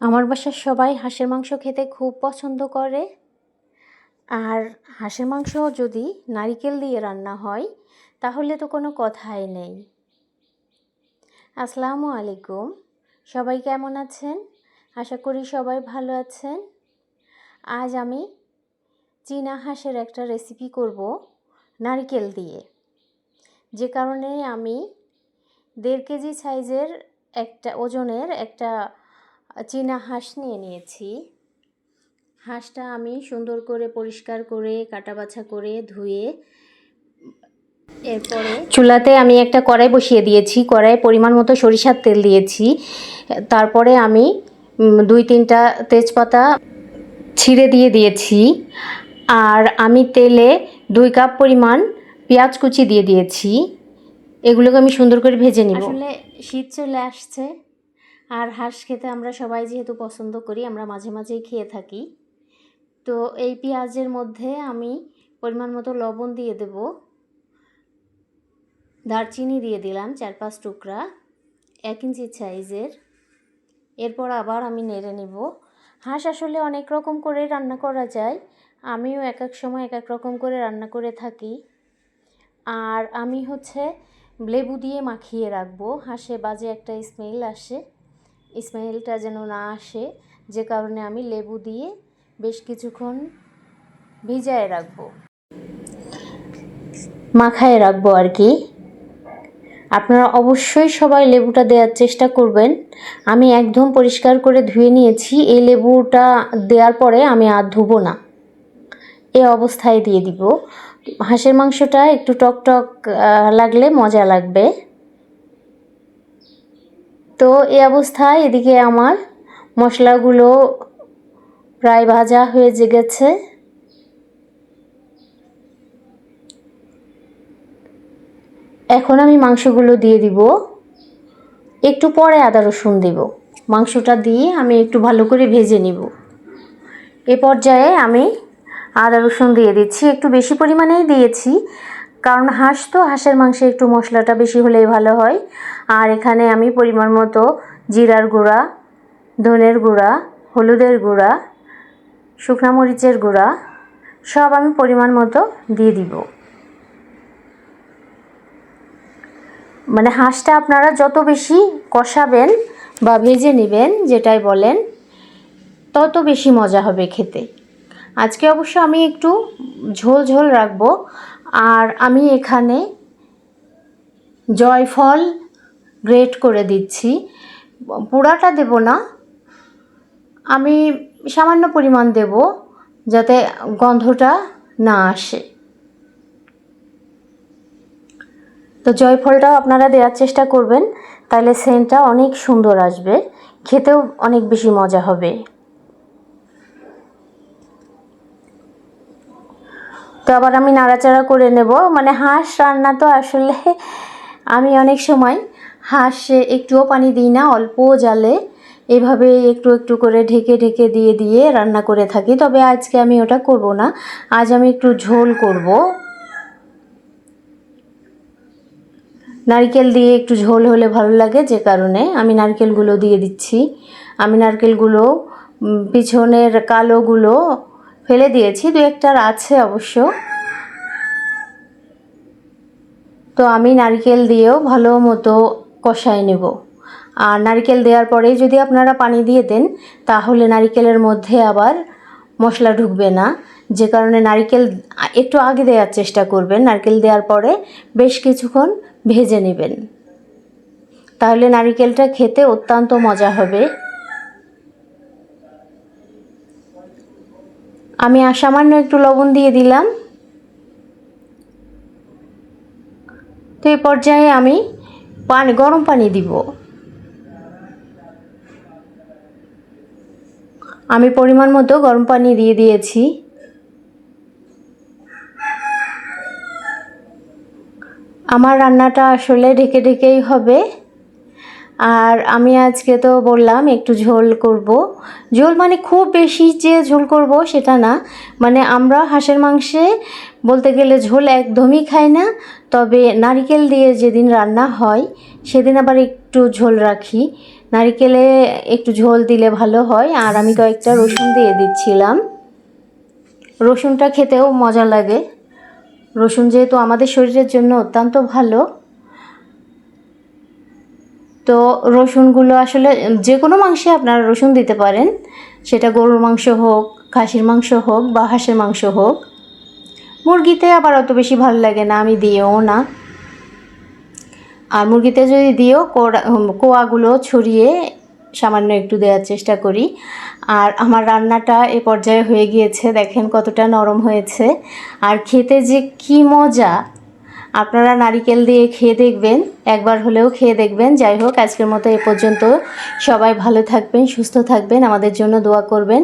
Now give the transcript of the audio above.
আমার বাসার সবাই হাঁসের মাংস খেতে খুব পছন্দ করে। আর হাঁসের মাংস যদি নারিকেল দিয়ে রান্না হয়, তাহলে তো কোনো কথাই নেই। আসসালামু আলাইকুম। সবাই কেমন আছেন? আশা করি সবাই ভালো আছেন। আজ আমি চীনা হাঁসের একটা রেসিপি করব নারকেল দিয়ে। যে কারণে আমি দেড় কেজি সাইজের একটা ওজনের একটা চীনা হাঁস নিয়ে নিয়েছি। হাঁসটা আমি সুন্দর করে পরিষ্কার করে কাটা বাছা করে ধুয়ে, এরপরে চুলাতে আমি একটা কড়াই বসিয়ে দিয়েছি। কড়াই পরিমাণ মতো সরিষার তেল দিয়েছি। তারপরে আমি দুই তিনটা তেজপাতা ছিঁড়ে দিয়ে দিয়েছি। আর আমি তেলে দুই কাপ পরিমাণ পেঁয়াজ কুচি দিয়ে দিয়েছি। এগুলোকে আমি সুন্দর করে ভেজে নিব। আসলে শীত চলে আসছে। আর হাঁস খেতে আমরা সবাই যেহেতু পছন্দ করি, আমরা মাঝে মাঝেই খেয়ে থাকি। তো এই পেঁয়াজের মধ্যে আমি পরিমাণ মতো লবণ দিয়ে দেব। দারচিনি দিয়ে দিলাম চার পাঁচ টুকরা, এক ইঞ্চি সাইজের। এরপর আবার আমি নেড়ে নেব। হাঁস আসলে অনেক রকম করে রান্না করা যায়। আমিও এক এক সময় এক এক রকম করে রান্না করে থাকি। আর আমি হচ্ছে লেবু দিয়ে মাখিয়ে রাখব। হাঁসে বাজে একটা স্মেল আসে। স্মেলটা যেন না আসে, যে কারণে আমি লেবু দিয়ে বেশ কিছুক্ষণ ভিজায় রাখব। মাখায় রাখব আর কি। আপনারা অবশ্যই সবাই লেবুটা দেওয়ার চেষ্টা করবেন। আমি একদম পরিষ্কার করে ধুয়ে নিয়েছি। এই লেবুটা দেওয়ার পরে আমি আর ধুবো না। এ অবস্থায় দিয়ে দিব। হাঁসের মাংসটা একটু টক টক লাগলে মজা লাগবে। তো এই অবস্থায় এদিকে আমার মশলাগুলো প্রায় ভাজা হয়ে গেছে এখন আমি মাংসগুলো দিয়ে দিব। একটু পরে আদা রসুন দেব। মাংসটা দিয়ে আমি একটু ভালো করে ভেজে নিব। এ পর্যায়ে আমি আদা রসুন দিয়ে দিচ্ছি। একটু বেশি পরিমাণেই দিয়েছি। কারণ হাঁস তো, হাঁসের মাংসে একটু মশলাটা বেশি হলেই ভালো হয়। আর এখানে আমি পরিমাণ মতো জিরার গুঁড়া, ধনের গুঁড়া, হলুদের গুঁড়া, শুকনা মরিচের গুঁড়া, সব আমি পরিমাণ মতো দিয়ে দিব। মানে হাঁসটা আপনারা যত বেশি কষাবেন বা ভেজে নেবেন, যেটাই বলেন, তত বেশি মজা হবে খেতে। আজকে অবশ্য আমি একটু ঝোল ঝোল রাখব। আর আমি এখানে জয়ফল গ্রেট করে দিচ্ছি। পোড়াটা দেব না। আমি সামান্য পরিমাণ দেব যাতে গন্ধটা না আসে। তো জয়ফলটাও আপনারা দেওয়ার চেষ্টা করবেন, তাহলে সেন্টটা অনেক সুন্দর আসবে। খেতেও অনেক বেশি মজা হবে। তো আবার আমি নাড়াচাড়া করে নেব। মানে হাঁস রান্না তো আসলে আমি অনেক সময় হাঁস একটুও পানি দিই না অল্প জালে। এভাবে একটু একটু করে ঢেকে ঢেকে দিয়ে দিয়ে রান্না করে থাকি। তবে আজকে আমি ওটা করব না। আজ আমি একটু ঝোল করব। নারকেল দিয়ে একটু ঝোল হলে ভালো লাগে, যে কারণে আমি নারকেলগুলো দিয়ে দিচ্ছি। আমি নারকেলগুলো পিছনের কালোগুলো ফেলে দিয়েছি দু একটার আছে অবশ্য। তো আমি নারকেল দিয়েও ভালো মতো কষায় নেব। আর নারকেল দেওয়ার পরেই যদি আপনারা পানি দিয়ে দেন, তাহলে নারকেলের মধ্যে আবার মশলা ঢুকবে না। যে কারণে নারকেল একটু আগে দেওয়ার চেষ্টা করবেন। নারকেল দেওয়ার পরে বেশ কিছুক্ষণ ভেজে নেবেন। তাহলে নারকেলটা খেতে অত্যন্ত মজা হবে। আমি সামান্য একটু লবণ দিয়ে দিলাম। তো এই পর্যায়ে আমি পানি, গরম পানি দিব। আমি পরিমাণ মতো গরম পানি দিয়ে দিয়েছি। আমার রান্নাটা আসলে ঢেকে ঢেকেই হবে। আর আমি আজকে তো বললাম একটু ঝোল করব। ঝোল মানে খুব বেশি যে ঝোল করব সেটা না। মানে আমরা হাঁসের মাংসে বলতে গেলে ঝোল একদমই খাই না। তবে নারকেল দিয়ে যেদিন রান্না হয়, সেদিন আবার একটু ঝোল রাখি। নারিকেলে একটু ঝোল দিলে ভালো হয়। আর আমি কয়েকটা রসুন দিয়ে দিচ্ছিলাম। রসুনটা খেতেও মজা লাগে। রসুন যেহেতু আমাদের শরীরের জন্য অত্যন্ত ভালো তো রসুনগুলো আসলে যে কোনো মাংসে আপনারা রসুন দিতে পারেন। সেটা গরুর মাংস হোক, খাসির মাংস হোক বা হাঁসের মাংস হোক। মুরগিতে আবার অত বেশি ভালো লাগে না, আমি দিও না। আর মুরগিতে যদি দিও, কোড়া কোয়াগুলো ছড়িয়ে সামান্য একটু দেওয়ার চেষ্টা করি। আর আমার রান্নাটা এ পর্যায়ে হয়ে গিয়েছে, দেখেন কতটা নরম হয়েছে। আর খেতে যে কি মজা! আপনারা নারিকেল দিয়ে খেয়ে দেখবেন, একবার হলেও খেয়ে দেখবেন। যাই হোক, আজকের মতো এ পর্যন্ত। সবাই ভালো থাকবেন, সুস্থ থাকবেন, আমাদের জন্য দোয়া করবেন।